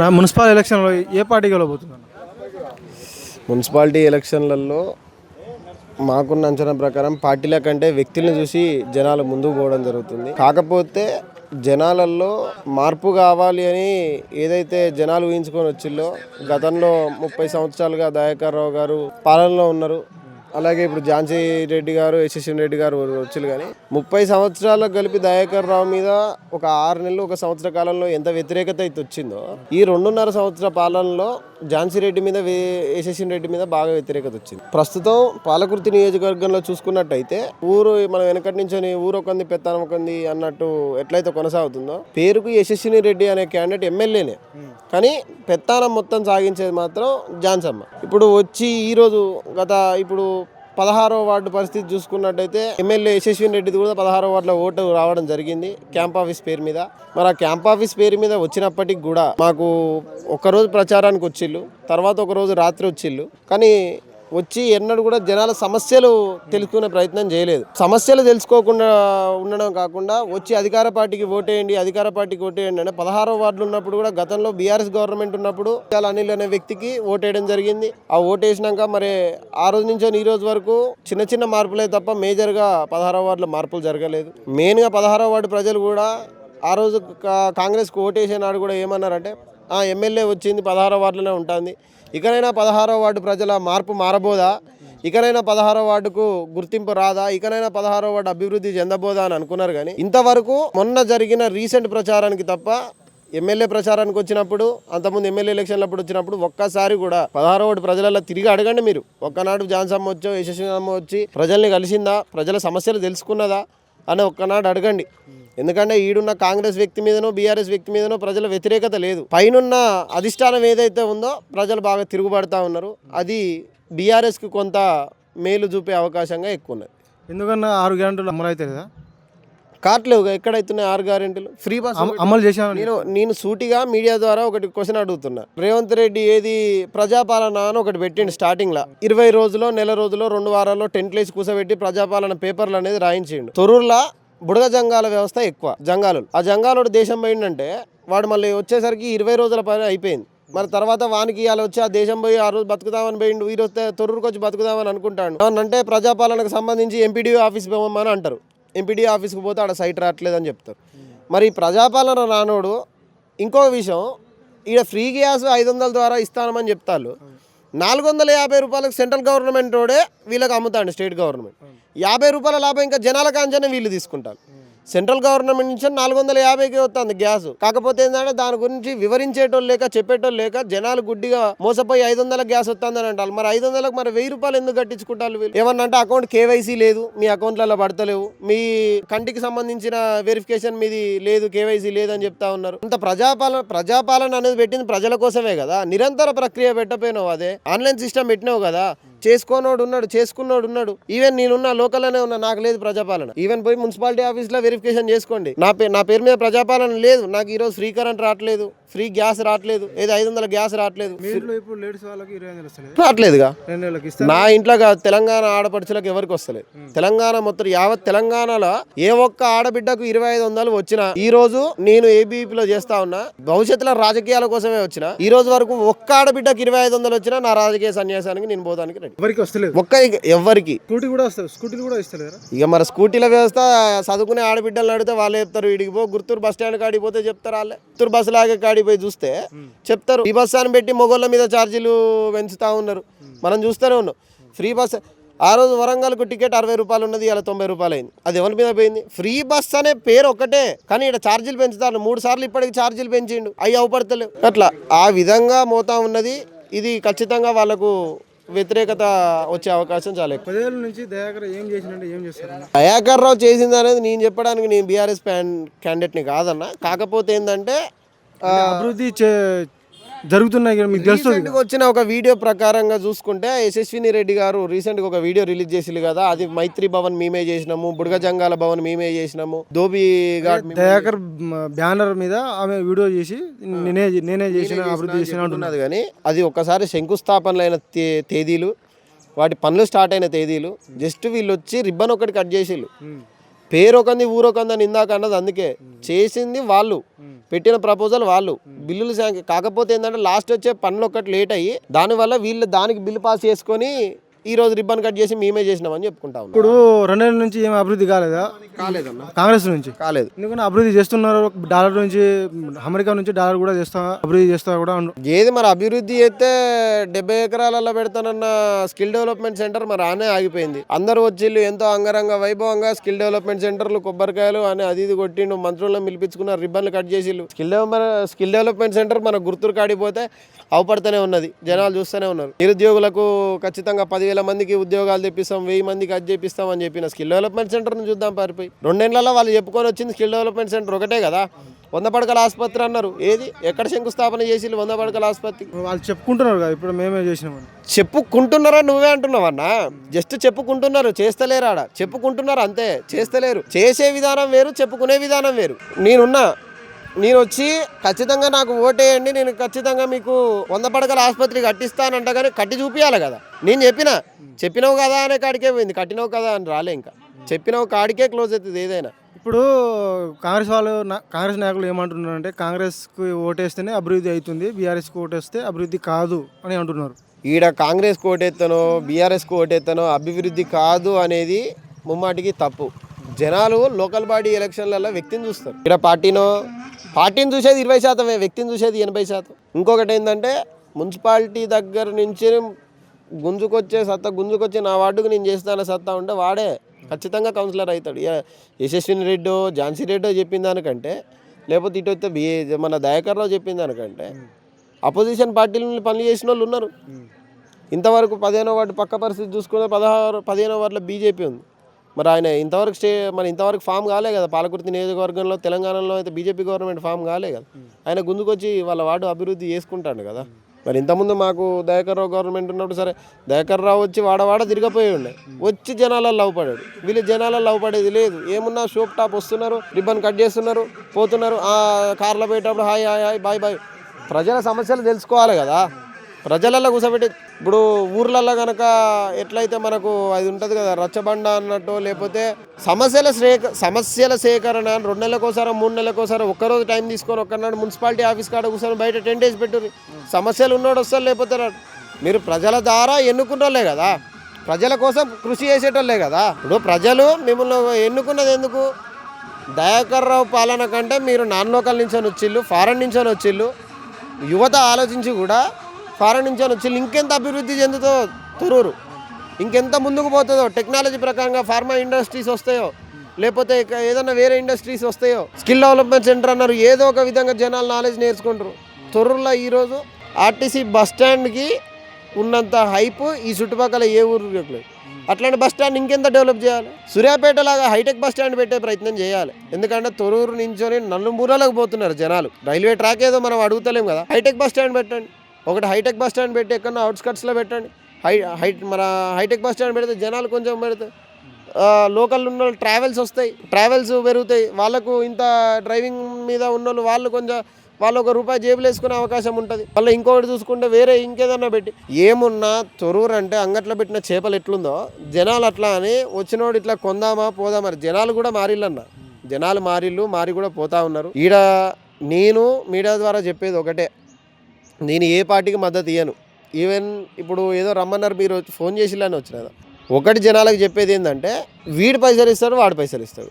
నా మున్సిపల్ ఎలక్షన్లో ఏ party గెలవబోతున్నాను municipality ఎలక్షన్లలో మాకున్న అంచనా ప్రకారం పార్టీల కంటే వ్యక్తులను చూసి జనాలు ముందుకు పోవడం జరుగుతుంది. కాకపోతే జనాలల్లో మార్పు కావాలి అని ఏదైతే జనాలు ఊహించుకొని వచ్చిల్లో గతంలో ముప్పై సంవత్సరాలుగా దయాకర్ రావు గారు పాలనలో ఉన్నారు. అలాగే ఇప్పుడు ఝాన్సీ రెడ్డి గారు యశస్విని రెడ్డి గారు వచ్చారు కానీ ముప్పై సంవత్సరాలకు కలిపి దయాకర్ రావు మీద ఒక ఆరు నెలలు ఒక సంవత్సర కాలంలో ఎంత వ్యతిరేకత అయితే వచ్చిందో ఈ రెండున్నర సంవత్సర పాలనలో ఝాన్సీ రెడ్డి మీద వే- రెడ్డి మీద బాగా వ్యతిరేకత వచ్చింది. ప్రస్తుతం పాలకుర్తి నియోజకవర్గంలో చూసుకున్నట్టయితే ఊరు మనం వెనకటి నుంచి ఊరు ఒకంది పెత్తానం ఒకంది అన్నట్టు ఎట్లయితే కొనసాగుతుందో పేరుకు యశస్విని రెడ్డి అనే క్యాండిడేట్ ఎమ్మెల్యేనే. కానీ పెత్తానం మొత్తం సాగించేది మాత్రం ఝాన్సమ్మ. ఇప్పుడు వచ్చి ఈరోజు గత ఇప్పుడు పదహారో వార్డు పరిస్థితి చూసుకున్నట్టయితే ఎమ్మెల్యే యశస్విని రెడ్డిది కూడా పదహారో వార్డులో ఓటు రావడం జరిగింది. క్యాంప్ ఆఫీస్ పేరు మీద. మరి ఆ క్యాంప్ ఆఫీస్ పేరు మీద వచ్చినప్పటికి కూడా మాకు ఒకరోజు ప్రచారానికి వచ్చిళ్ళు తర్వాత ఒక రోజు రాత్రి వచ్చిళ్ళు. కానీ వచ్చి ఎన్నడూ కూడా జనాల సమస్యలు తెలుసుకునే ప్రయత్నం చేయలేదు. సమస్యలు తెలుసుకోకుండా ఉండడం కాకుండా వచ్చి అధికార పార్టీకి ఓటేయండి అధికార పార్టీకి ఓటేయండి అంటే పదహారో వార్డులు ఉన్నప్పుడు కూడా గతంలో బీఆర్ఎస్ గవర్నమెంట్ ఉన్నప్పుడు చాలా అనిల్ అనే వ్యక్తికి ఓటేయడం జరిగింది. ఆ ఓటేసినాక మరి ఆ రోజు నుంచి ఈ రోజు వరకు చిన్న చిన్న మార్పులే తప్ప మేజర్గా పదహారో వార్డులో మార్పులు జరగలేదు. మెయిన్గా పదహారో వార్డు ప్రజలు కూడా ఆ రోజు కా- కాంగ్రెస్కి ఓటేసే నాడు కూడా ఏమన్నారంటే ఆ ఎమ్మెల్యే వచ్చింది పదహారో వార్డులోనే ఉంటుంది. ఇకనైనా పదహారో వార్డు ప్రజల మార్పు మారబోదా? ఇకనైనా పదహారో వార్డుకు గుర్తింపు రాదా? ఇకనైనా పదహారో వార్డు అభివృద్ధి చెందబోదా అని అనుకున్నారు కానీ ఇంతవరకు మొన్న జరిగిన రీసెంట్ ప్రచారానికి తప్ప ఎమ్మెల్యే ప్రచారానికి వచ్చినప్పుడు అంతకుముందు ఎమ్మెల్యే ఎలక్షన్లప్పుడు వచ్చినప్పుడు ఒక్కసారి కూడా పదహారో వార్డు ప్రజలలో తిరిగి అడగండి మీరు. ఒక్కనాడు జాన్సమ్మ వచ్చో యశస్వినమ్మ వచ్చి ప్రజల్ని కలిసిందా? ప్రజల సమస్యలు తెలుసుకున్నదా? అని ఒక్కనాడు అడగండి. ఎందుకంటే ఈడున్న కాంగ్రెస్ వ్యక్తి మీదనో బీఆర్ఎస్ వ్యక్తి మీదనో ప్రజల వ్యతిరేకత లేదు. పైనున్న అధిష్టానం ఏదైతే ఉందో ప్రజలు బాగా తిరుగుబడతా ఉన్నారు. అది బీఆర్ఎస్కి కొంత మేలు చూపే అవకాశంగా ఎక్కువ ఉన్నది. ఎందుకన్నా ఆరు గ్యారంటీలు అమలు అవుతాయి కదా కాట్లేవు అవుతున్నాయి ఆరు గ్యారెంటీలు. ఫ్రీ బస్ అమ- అమలు చేశాను నేను నేను సూటిగా మీడియా ద్వారా ఒకటి క్వశ్చన్ అడుగుతున్నా. రేవంత్ రెడ్డి ఏది ప్రజాపాలన అని ఒకటి పెట్టిండు స్టార్టింగ్ లా ఇరవై రోజులో నెల రోజులో రెండు వారాల్లో టెంట్లు వేసి కూసబెట్టి ప్రజాపాలన పేపర్లు అనేది రాయించిండు. తొరూర్లా బుడగ జంగాల వ్యవస్థ ఎక్కువ జంగాలు ఆ జంగాలోడు దేశం పోయిందంటే వాడు మళ్ళీ వచ్చేసరికి ఇరవై రోజుల పని అయిపోయింది. మరి తర్వాత వానికి ఇవాళ వచ్చి ఆ దేశం పోయి ఆ రోజు బతుకుదామని పోయిండు ఈ రోజు తొర్రూరుకి వచ్చి బతుకుదామని అనుకుంటాడు. అంటే ప్రజాపాలనకు సంబంధించి ఎంపీడీఓ ఆఫీస్ పోమని అంటారు. ఎంపీడీ ఆఫీస్కి పోతే ఆడ సైట్ రావట్లేదని చెప్తారు. మరి ప్రజాపాలన రానోడు ఇంకో విషయం ఈడ ఫ్రీ గ్యాస్ ఐదు వందల ద్వారా ఇస్తానమని చెప్తారు నాలుగు వందల యాభై రూపాయలకు సెంట్రల్ గవర్నమెంట్ వాడే వీళ్ళకి అమ్ముతాడు స్టేట్ గవర్నమెంట్. యాభై రూపాయల లాభం ఇంకా జనాల కాంచనే వీళ్ళు తీసుకుంటారు. సెంట్రల్ గవర్నమెంట్ నుంచి నాలుగు వందల యాభైకి వస్తుంది గ్యాస్. కాకపోతే ఏంటంటే దాని గురించి వివరించేటోళ్ళు లేక చెప్పేటోళ్ళు లేక జనాలు గుడ్డిగా మోసపోయి ఐదు వందల గ్యాస్ వస్తుందని అంటారు. మరి ఐదు వందలకు మరి వెయ్యి రూపాయలు ఎందుకు కట్టించుకుంటారు వీళ్ళు? ఏమన్నా అంటే అకౌంట్ కేవైసీ లేదు మీ అకౌంట్లలో పడతలేవు మీ కంటికి సంబంధించిన వెరిఫికేషన్ మీది లేదు కేవైసీ లేదని చెప్తా ఉన్నారు. అంత ప్రజాపాలన ప్రజాపాలన అనేది పెట్టింది ప్రజల కోసమే కదా. నిరంతర ప్రక్రియ పెట్టపోయినావు అదే. ఆన్లైన్ సిస్టమ్ పెట్టినావు కదా. చేసుకోనోడు ఉన్నాడు చేసుకున్నోడు ఉన్నాడు. ఈవెన్ నేనున్న లోకల్లోనే ఉన్నా నాకు లేదు ప్రజాపాలన. ఈవెన్ పోయి మున్సిపాలిటీ ఆఫీస్లో వెరిఫికేషన్ చేసుకోండి. నా పేరు నా పేరు మీద ప్రజాపాలన లేదు. నాకు ఈరోజు ఫ్రీ కరెంట్ రావట్లేదు ఫ్రీ గ్యాస్ రావట్లేదు ఏదో ఐదు వందల గ్యాస్ రావట్లేదు. రావట్లేదుగా. నా ఇంట్లో తెలంగాణ ఆడపడుచులకు ఎవరికి వస్తలేదు. తెలంగాణ మొత్తం యావత్ తెలంగాణలో ఏ ఒక్క ఆడబిడ్డకు ఇరవై ఐదు వందలు వచ్చినా ఈ రోజు నేను ఏబీపీలో చేస్తా ఉన్నా భవిష్యత్తులో రాజకీయాల కోసమే వచ్చిన ఈ రోజు వరకు ఒక్క ఆడబిడ్డకు ఇరవై ఐదు వందలు వచ్చినా నా రాజకీయ సన్యాసానికి నేను పోదానికి రెడీ. ఎవరికి వస్తలేదు. ఒక్క ఎవ్వరికి స్కూటీ కూడా వస్తుంది స్కూటీలు కూడా ఇస్తలేదు కదా ఇక మన స్కూటీల వ్యవస్థ చదువుకునే ఆడబిడ్డలు అడిగితే వాళ్ళు చెప్తారు వీడికి పో గుర్తూరు బస్ స్టాండ్ కాడికి పోతే చెప్తారు వాళ్ళే. గుర్తూరు బస్సు లాగే కాడికి పోయి చూస్తే చెప్తారు. ఈ బస్ అని పెట్టి మొగోళ్ళ మీద ఛార్జీలు పెంచుతా ఉన్నారు. మనం చూస్తూనే ఉన్నాం. ఫ్రీ బస్ ఆ రోజు వరంగల్కు టికెట్ అరవై రూపాయలు ఉన్నది ఇలా తొంభై రూపాయలు అయింది. అది ఎవరి మీద పోయింది? ఫ్రీ బస్ అనే పేరు ఒకటే. కానీ ఇక్కడ ఛార్జీలు పెంచుతారు. మూడు సార్లు ఇప్పటికి ఛార్జీలు పెంచిండు. అవి అవపడతలేవు. అట్లా ఆ విధంగా మోతా ఉన్నది. ఇది ఖచ్చితంగా వాళ్ళకు వ్యతిరేకత వచ్చే అవకాశం చాలా ఎక్కువ. పదేళ్ళ నుంచి దయాకర్ ఏం చేసినట్టు ఏం చేస్తారు దయాకర్ రావు చేసింది అనేది నేను చెప్పడానికి నేను బీఆర్ఎస్ క్యాండిడేట్ని కాదన్న. కాకపోతే ఏంటంటే అభివృద్ధి చే- జరుగుతున్నాయి మీకు తెలుస్తుంది వచ్చిన ఒక వీడియో ప్రకారంగా చూసుకుంటే యశస్విని రెడ్డి గారు రీసెంట్గా ఒక వీడియో రిలీజ్ చేసింది కదా అది మైత్రి భవన్ మేమే చేసినాము బుడగ జంగాల భవన్ మేమే చేసినాము ఘాట్ మేమే దయాకర్ బ్యానర్ మీద ఆమె వీడియో చేసి నేనే నేనే చేసిన అభివృద్ధి చేసిన ఉన్నది కానీ అది ఒక్కసారి శంకుస్థాపనలు అయిన తే- తేదీలు వాటి పనులు స్టార్ట్ అయిన తేదీలు జస్ట్ వీళ్ళు వచ్చి రిబ్బన్ ఒకటి కట్ చేసిళ్ళు. పేరొకంది ఊరొకంది అని ఇందాక అన్నది అందుకే. చేసింది వాళ్ళు. పెట్టిన ప్రపోజల్ వాళ్ళు. బిల్లులు కాకపోతే ఏంటంటే లాస్ట్ వచ్చే పనులు ఒక్కటి లేట్ అయ్యి దానివల్ల వీళ్ళు దానికి బిల్లు పాస్ చేసుకొని ఈ రోజు రిబ్బన్ కట్ చేసి మేమే చేసినామని చెప్పుకుంటా ఇప్పుడు రెండేళ్ళ నుంచి ఏం అభివృద్ధి కాలేదా? కాలేదన్న. కాంగ్రెస్ నుంచి? కాలేదు. ఎందుకంటే అభివృద్ధి చేస్తున్నారు? డాలర్ నుంచి అమెరికా నుంచి డాలర్ కూడా చేస్తా అభివృద్ధి చేస్తా కూడా ఏది మరి అభివృద్ధి అయితే డెబ్బై ఎకరాలలో పెడతానన్న స్కిల్ డెవలప్మెంట్ సెంటర్ మరి ఆనే ఆగిపోయింది. అందరూ వచ్చిళ్ళు ఎంతో అంగరంగ వైభవంగా స్కిల్ డెవలప్మెంట్ సెంటర్లు కొబ్బరికాయలు అని అది ఇది కొట్టిండు మంత్రులను పిలిపించుకున్నారు రిబ్బన్లు కట్ చేసిళ్ళు. స్కిల్ స్కిల్ డెవలప్మెంట్ సెంటర్ మన గుర్తురు కాడిపోతే అవపడుతూనే ఉన్నది. జనాలు చూస్తూనే ఉన్నారు. నిరుద్యోగులకు ఖచ్చితంగా పదివేల మందికి ఉద్యోగాలు తెప్పిస్తాం వెయ్యి మందికి అది చేపిస్తాం అని చెప్పిన స్కిల్ డెవలప్మెంట్ సెంటర్ని చూద్దాం పారిపోయి. రెండేళ్ళలో వాళ్ళు చెప్పుకొని వచ్చింది స్కిల్ డెవలప్మెంట్ సెంటర్ ఒకటే కదా. వంద పడకల ఆసుపత్రి అన్నారు. ఏది? ఎక్కడ శంకుస్థాపన చేసి వంద పడకల ఆసుపత్రి? వాళ్ళు చెప్పుకుంటున్నారు కదా ఇప్పుడు మేమే చేసినామని చెప్పుకుంటున్నారా నువ్వే అంటున్నావన్నా జస్ట్ చెప్పుకుంటున్నారు చేస్తలేరాడ? చెప్పుకుంటున్నారు అంతే చేస్తలేరు. చేసే విధానం వేరు చెప్పుకునే విధానం వేరు. నేనున్నా నేను వచ్చి ఖచ్చితంగా నాకు ఓటేయండి నేను ఖచ్చితంగా మీకు వంద పడకల ఆసుపత్రి కట్టిస్తానంట కానీ కట్టి చూపించాలి కదా. నేను చెప్పిన చెప్పినావు కదా అనే కాడికే పోయింది కట్టినావు కదా అని రాలే ఇంకా. చెప్పినావు కాడికే క్లోజ్ అవుతుంది ఏదైనా. ఇప్పుడు కాంగ్రెస్ వాళ్ళు కాంగ్రెస్ నాయకులు ఏమంటున్నారంటే కాంగ్రెస్కి ఓటేస్తేనే అభివృద్ధి అవుతుంది బీఆర్ఎస్కి ఓటేస్తే అభివృద్ధి కాదు అని అంటున్నారు. ఈడ కాంగ్రెస్ ఓటెత్తనో బీఆర్ఎస్కి ఓటెత్తనో అభివృద్ధి కాదు అనేది ముమ్మాటికి తప్పు. జనాలు లోకల్ బాడీ ఎలక్షన్లలో వ్యక్తిని చూస్తారు. ఇక్కడ పార్టీనో పార్టీని చూసేది ఇరవై శాతమే వ్యక్తిని చూసేది ఎనభై శాతం. ఇంకొకటి ఏంటంటే మున్సిపాలిటీ దగ్గర నుంచి గుంజుకొచ్చే సత్తా గుంజుకొచ్చే నా వార్డుకు నేను చేస్తాన సత్తా ఉంటే వాడే ఖచ్చితంగా కౌన్సిలర్ అవుతాడు. యశస్విని రెడ్డో ఝాన్సీ రెడ్డో చెప్పిన దానికంటే లేకపోతే ఇటు వస్తే బి మన దయాకర్ రావు చెప్పిన దానికంటే అపోజిషన్ పార్టీల నుండి పనులు చేసిన వాళ్ళు ఉన్నారు. ఇంతవరకు పదిహేనో వార్డు పక్క పరిస్థితి చూసుకుంటే పదహారు పదిహేనో వార్డులో బీజేపీ ఉంది. మరి ఆయన ఇంతవరకు స్టే మరి ఇంతవరకు ఫామ్ కాలే కదా. పాలకుర్తి నియోజకవర్గంలో తెలంగాణలో అయితే బీజేపీ గవర్నమెంట్ ఫామ్ కాలే కదా. ఆయన గుందుకొచ్చి వాళ్ళ వార్డు అభివృద్ధి చేసుకుంటాడు కదా. మరి ఇంతకుముందు మాకు దయాకర్ రావు గవర్నమెంట్ ఉన్నప్పుడు సరే దయాకర్ రావు వచ్చి వాడవాడ తిరిగిపోయి ఉండే. వచ్చి జనాలలో లవ్ పడాడు వీళ్ళు జనాలలో లవ్ పడేది లేదు. ఏమున్నా షోప్ టాప్ వస్తున్నారు రిబ్బన్ కట్ చేస్తున్నారు పోతున్నారు. ఆ కార్లో పోయేటప్పుడు hi hi hi bye bye. ప్రజల సమస్యలు తెలుసుకోవాలి కదా. ప్రజలలో కూర్చోబెట్టి ఇప్పుడు ఊర్లలో కనుక ఎట్లయితే మనకు అది ఉంటుంది కదా రచ్చబండ అన్నట్టు లేకపోతే సమస్యల సేక సమస్యల సేకరణ అని రెండు నెలలకోసారి మూడు నెలలకోసారి ఒక్కరోజు టైం తీసుకొని ఒక్కనాడు మున్సిపాలిటీ ఆఫీస్ కాడ కూర్చొని బయట టెన్ డేస్ పెట్టుర్రి. సమస్యలు ఉన్నాడు వస్తారు లేకపోతే మీరు ప్రజల ద్వారా ఎన్నుకున్నోళ్ళే కదా ప్రజల కోసం కృషి చేసేటోళ్ళే కదా. ఇప్పుడు ప్రజలు మిమ్మల్ని ఎన్నుకున్నది ఎందుకు? దయాకర్ రావు పాలన కంటే మీరు నాన్ లోకల్ నుంచి వచ్చిళ్ళు ఫారెన్ నుంచి వచ్చిళ్ళు యువత ఆలోచించి కూడా ఫారెన్ నుంచి వచ్చి ఇంకెంత అభివృద్ధి చెందుతో తొరూరు? ఇంకెంత ముందుకు పోతుందో? టెక్నాలజీ ప్రకారంగా ఫార్మా ఇండస్ట్రీస్ వస్తాయో? లేకపోతే ఏదైనా వేరే ఇండస్ట్రీస్ వస్తాయో? స్కిల్ డెవలప్మెంట్ సెంటర్ అన్నారు ఏదో ఒక విధంగా జనాలు నాలెడ్జ్ నేర్చుకుంటారు. తొర్రూరులో ఈరోజు ఆర్టీసీ బస్ స్టాండ్కి ఉన్నంత హైప్ ఈ చుట్టుపక్కల ఏ ఊరు లేదు. అట్లాంటి బస్ స్టాండ్ ఇంకెంత డెవలప్ చేయాలి? సూర్యాపేట లాగా హైటెక్ బస్ స్టాండ్ పెట్టే ప్రయత్నం చేయాలి. ఎందుకంటే తొరూరు నుంచొని నలుమూలలకు పోతున్నారు జనాలు. రైల్వే ట్రాక్ ఏదో మనం అడుగుతలేం కదా. హైటెక్ బస్ స్టాండ్ పెట్టండి. ఒకటి హైటెక్ బస్ స్టాండ్ పెట్టి ఎక్కడన్నా అవుట్స్కట్స్లో పెట్టండి. హై హై మన హైటెక్ బస్ స్టాండ్ పెడితే జనాలు కొంచెం పెడితే లోకల్ ఉన్న వాళ్ళు ట్రావెల్స్ వస్తాయి. ట్రావెల్స్ పెరుగుతాయి. వాళ్ళకు ఇంత డ్రైవింగ్ మీద ఉన్న వాళ్ళు వాళ్ళు కొంచెం వాళ్ళు ఒక రూపాయి జేబులు వేసుకునే అవకాశం ఉంటుంది. మళ్ళీ ఇంకొకటి చూసుకుంటే వేరే ఇంకేదన్నా పెట్టి. ఏమున్నా తొరూరు అంటే అంగట్లో పెట్టిన చేపలు ఎట్లుందో జనాలు అట్లా అని వచ్చినోడు ఇట్లా కొందామా పోదామా జనాలు కూడా మారిల్లన్న. జనాలు మారిళ్ళు మారి కూడా పోతా ఉన్నారు. ఈడ నేను మీడియా ద్వారా చెప్పేది ఒకటే. నేను ఏ పార్టీకి మద్దతు ఇయ్యను. ఈవెన్ ఇప్పుడు ఏదో రమ్మన్నారు మీరు ఫోన్ చేసిలానే వచ్చిన కదా. ఒకటి జనాలకు చెప్పేది ఏంటంటే వీడి పైసలు ఇస్తాడు వాడి పైసలు ఇస్తాడు.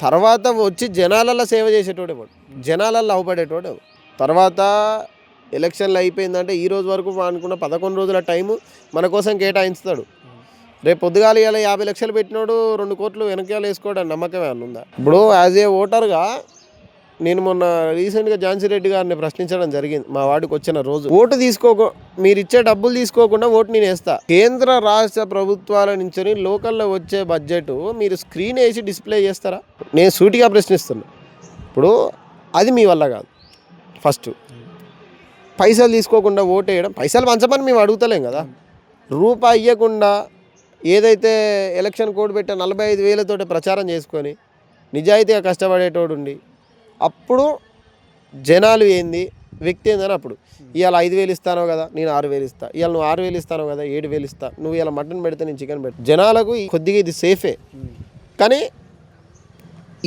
తర్వాత వచ్చి జనాలలో సేవ చేసేటోడే వాడు జనాలలో అవపడేటోడే తర్వాత ఎలక్షన్లు అయిపోయిందంటే ఈ రోజు వరకు అనుకున్న పదకొండు రోజుల టైము మన కోసం కేటాయించుతాడు రేపు పొద్దుగాల ఇలా యాభై లక్షలు పెట్టినోడు రెండు కోట్లు వెనకాల వేసుకోవడానికి నమ్మకమే అనుందా? ఉందా ఇప్పుడు యాజ్ ఏ ఓటర్గా నేను మొన్న రీసెంట్గా ఝాన్సీ రెడ్డి గారిని ప్రశ్నించడం జరిగింది. మా వాడికి వచ్చిన రోజు. ఓటు తీసుకోకు మీరు ఇచ్చే డబ్బులు తీసుకోకుండా ఓటు నేను వేస్తా. కేంద్ర రాష్ట్ర ప్రభుత్వాల నుంచి లోకల్లో వచ్చే బడ్జెట్ మీరు స్క్రీన్ వేసి డిస్ప్లే చేస్తారా? నేను సూటిగా ప్రశ్నిస్తున్నా. ఇప్పుడు అది మీ వల్ల కాదు. ఫస్ట్. పైసలు తీసుకోకుండా ఓటు వేయడం పైసలు పంచమని మేము అడుగుతలేం కదా. రూపాయి ఇవ్వకుండా ఏదైతే ఎలక్షన్ కోడ్ పెట్టే నలభై ఐదు వేలతో ప్రచారం చేసుకొని నిజాయితీగా కష్టపడేటోడుండి అప్పుడు జనాలు ఏంది? వ్యక్తి ఏందని అప్పుడు. ఇవాళ ఐదు వేలు ఇస్తానో కదా నేను ఆరు వేలు ఇస్తా. ఇవాళ నువ్వు ఆరు వేలు ఇస్తానో కదా ఏడు వేలు ఇస్తా. నువ్వు ఇలా మటన్ పెడితే నేను చికెన్ పెడతా. జనాలకు కొద్దిగా ఇది సేఫే. కానీ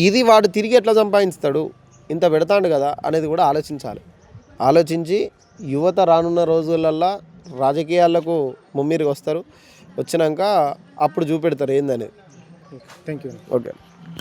ఇది వాడు తిరిగి ఎట్లా సంపాదిస్తాడు? ఇంత పెడతాడు కదా అనేది కూడా ఆలోచించాలి. ఆలోచించి యువత రానున్న రోజులల్లో రాజకీయాలకు ముమ్మిరికి వస్తారు. వచ్చినాక అప్పుడు చూపెడతారు ఏందనేది. Thank you okay.